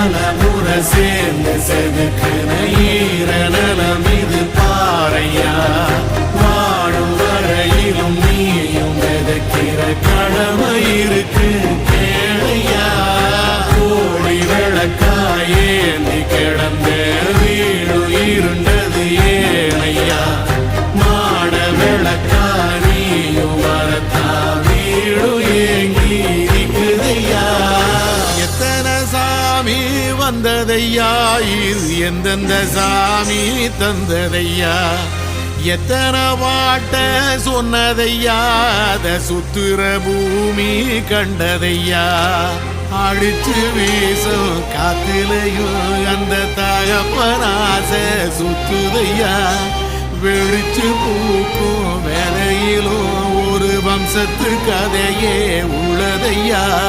பல சேர்ந்து செதுக்குன ஈர நலம் இது பாறையா வாழும் வரையிலும் நீயும் எதுக்கிற கடமை இருக்கு கேளையா. கோழி விளக்காயேந்தி சாமி வந்ததையா? இது எந்தெந்த சாமி தந்ததையா? எத்தனை வாட்ட சொன்னதையா? அத சுத்துற பூமி கண்டதையா? அடிச்சு வீசும் காத்திலையும் அந்த தகப்பனாச சுத்துதையா? வெளிச்சு பூக்கும் வேலையிலும் ஒரு வம்சத்து கதையே உள்ளதையா?